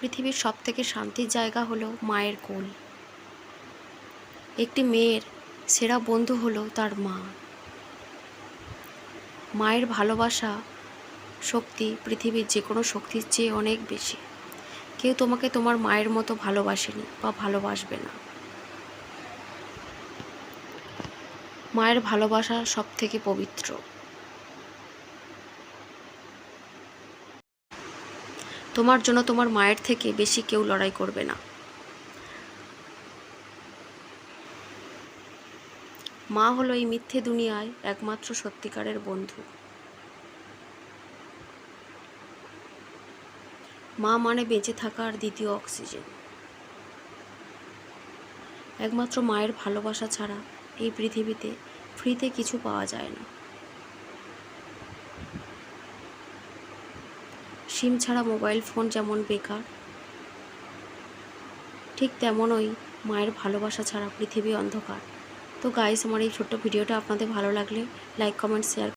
পৃথিবীর সব থেকে শান্তির জায়গা হলো মায়ের কোল। একটি মেয়ের সেরা বন্ধু হলো তার মা। মায়ের ভালোবাসা শক্তি পৃথিবীর যে কোনো শক্তির চেয়ে অনেক বেশি। কেউ তোমাকে তোমার মায়ের মতো ভালোবাসেনি বা ভালোবাসবে না। মায়ের ভালোবাসা সব থেকে পবিত্র। তোমার জন্য তোমার মায়ের থেকে বেশি কেউ লড়াই করবে না। মা হলো এই মিথ্যে দুনিয়ায় একমাত্র সত্যিকারের বন্ধু। মা মানে বেঁচে থাকার দ্বিতীয় অক্সিজেন। একমাত্র মায়ের ভালোবাসা ছাড়া এই পৃথিবীতে ফ্রিতে কিছু পাওয়া যায় না। সিম ছাড়া মোবাইল ফোন যেমন বেকার, ঠিক তেমনই মায়ের ভালোবাসা ছাড়া পৃথিবী অন্ধকার। তো গাইস আমার এই ছোট্ট ভিডিওটা আপনাদের ভালো লাগলে লাইক কমেন্ট শেয়ার